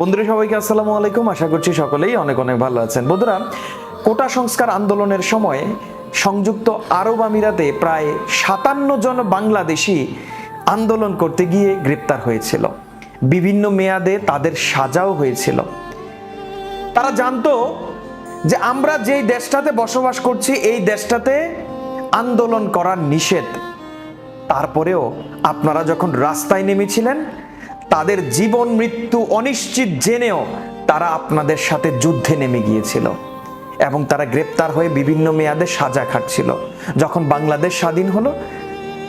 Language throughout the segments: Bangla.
বন্ধুরা, সবাইকে আসসালামু আলাইকুম। আশা করছি সকলেই অনেক অনেক ভালো আছেন। বন্ধুরা, কোটা সংস্কার আন্দোলনের সময় সংযুক্ত আরব আমিরাতে প্রায় সাতান্ন জন বাংলাদেশি আন্দোলন করতে গিয়ে গ্রেপ্তার হয়েছিল। বিভিন্ন মেয়াদে তাদের সাজাও হয়েছিল। তারা জানতো যে আমরা যেই দেশটাতে বসবাস করছি, এই দেশটাতে আন্দোলন করা নিষেধ। তারপরেও আপনারা যখন রাস্তায় নেমেছিলেন তাদের জীবন, মৃত্যু অনিশ্চিত জেনেও তারা আপনাদের সাথে যুদ্ধে নেমে গিয়েছিল এবং তারা গ্রেপ্তার হয়ে বিভিন্ন মেয়াদে সাজা খাটছিল। যখন বাংলাদেশ স্বাধীন হলো,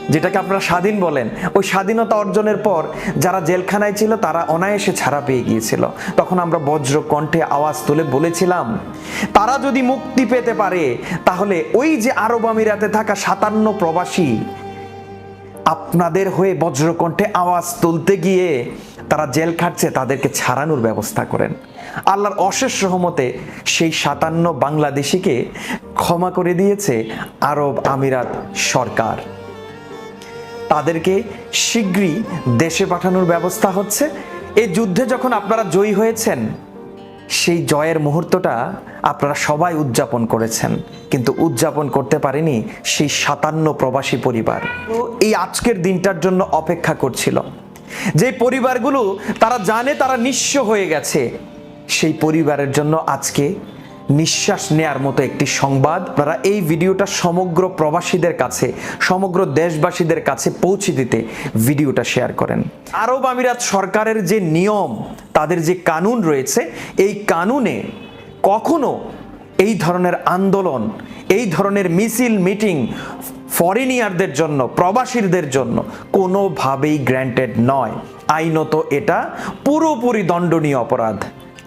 যেটাকে আপনারা স্বাধীন বলেন, ওই স্বাধীনতা অর্জনের পর যারা জেলখানায় ছিল, তারা অনায়াসে ছাড়া পেয়ে গিয়েছিল। তখন আমরা বজ্র কণ্ঠে আওয়াজ তুলে বলেছিলাম, তারা যদি মুক্তি পেতে পারে, তাহলে ওই যে আরব আমিরাতে থাকা সাতান্ন প্রবাসী আপনাদের হয়ে বজ্রকণ্ঠে আওয়াজ তুলতে গিয়ে তারা জেল খাটছে, তাদেরকে ছাড়ানোর ব্যবস্থা করেন। আল্লাহর অশেষ রহমতে সেই সাতান্ন বাংলাদেশিকে ক্ষমা করে দিয়েছে আরব আমিরাত সরকার। তাদেরকে শীঘ্রই দেশে পাঠানোর ব্যবস্থা হচ্ছে। এই যুদ্ধে যখন আপনারা জয়ী হয়েছেন সেই জয়ের মুহূর্তটা আপনারা সবাই উদযাপন করেছেন। কিন্তু উদযাপন করতে পারেনি সেই সাতান্ন প্রবাসী পরিবার। এই আজকের দিনটার জন্য অপেক্ষা করছিল। যে পরিবারগুলো তারা জানে তারা নিঃস্ব হয়ে গেছে, সেই পরিবারের জন্য আজকে নিঃশ্বাস নেয়ার মতো একটি সংবাদ। আপনারা এই ভিডিওটা সমগ্র প্রবাসীদের কাছে, সমগ্র দেশবাসীদের কাছে পৌঁছে দিতে ভিডিওটা শেয়ার করেন। আরব আমিরাত সরকারের যে নিয়ম, তাদের যে কানুন রয়েছে, এই কানুনে কখনো এই ধরনের আন্দোলন, এই ধরনের মিছিল, মিটিং ফরেনিয়ারদের জন্য, প্রবাসীদের জন্য কোনোভাবেই গ্র্যান্টেড নয়। আইনত এটা পুরোপুরি দণ্ডনীয় অপরাধ।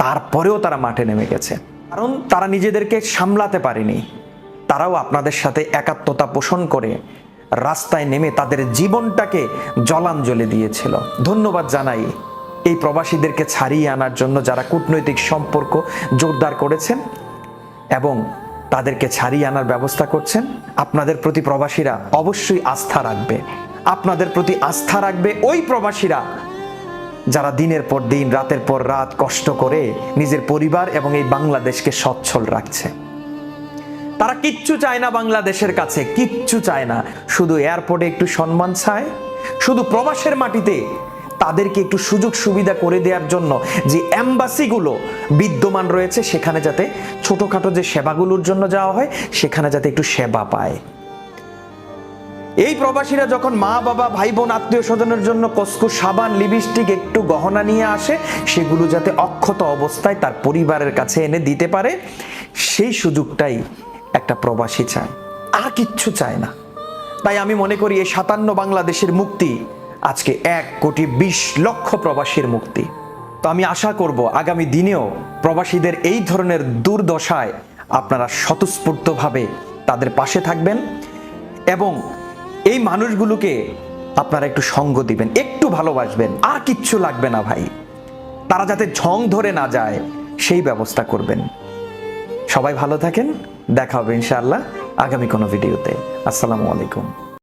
তারপরেও তারা মাঠে নেমে গেছে। কারণ তারা নিজেদেরকে সামলাতে পারেনি। তারাও আপনাদের সাথে একাত্মতা পোষণ করে রাস্তায় নেমে তাদের জীবনটাকে জলাঞ্জলি দিয়েছিল। ধন্যবাদ জানাই এই প্রবাসীদেরকে ছাড়িয়ে আনার জন্য যারা কূটনৈতিক সম্পর্ক জোরদার করেছেন এবং তাদেরকে ছাড়িয়ে আনার ব্যবস্থা করছেন। আপনাদের প্রতি প্রবাসীরা অবশ্যই আস্থা রাখবে। আপনাদের প্রতি আস্থা রাখবে ওই প্রবাসীরা যারা দিনের পর দিন, রাতের পর রাত কষ্ট করে নিজের পরিবার এবং এই বাংলাদেশকে সচ্ছল রাখছে। তারা কিচ্ছু চায় না বাংলাদেশের কাছে, কিচ্ছু চায় না। শুধু এয়ারপোর্টে একটু সম্মান চায়, শুধু প্রবাসের মাটিতে তাদেরকে একটু সুযোগ সুবিধা করে দেওয়ার জন্য যে অ্যাম্বাসিগুলো বিদ্যমান রয়েছে, সেখানে যাতে ছোটোখাটো যে সেবাগুলোর জন্য যাওয়া হয়, সেখানে যাতে একটু সেবা পায়। এই প্রবাসীরা যখন মা, বাবা ভাই বোন আত্মীয় স্বজনের জন্য কসকু, সাবান, লিপস্টিক, একটু গহনা নিয়ে আসে, সেগুলো যাতে অক্ষত অবস্থায় তার পরিবারের কাছে এনে দিতে পারে, সেই সুযোগটাই একটা প্রবাসী চায়। আর কিচ্ছু চায় না। তাই আমি মনে করি এই সাতান্ন বাংলাদেশের মুক্তি আজকে এক কোটি বিশ লক্ষ প্রবাসীর মুক্তি। তো আমি আশা করব আগামী দিনেও প্রবাসীদের এই ধরনের দুর্দশায় আপনারা স্বতঃস্ফূর্তভাবে তাদের পাশে থাকবেন এবং এই মানুষগুলোকে আপনারা একটু সঙ্গ দিবেন, একটু ভালোবাসবেন, আর কিচ্ছু লাগবে না ভাই। তারা যাতে ঝং ধরে না যায়, সেই ব্যবস্থা করবেন। সবাই ভালো থাকেন, দেখা হবে ইনশাআল্লাহ আগামী কোনো ভিডিওতে। আসসালামু আলাইকুম।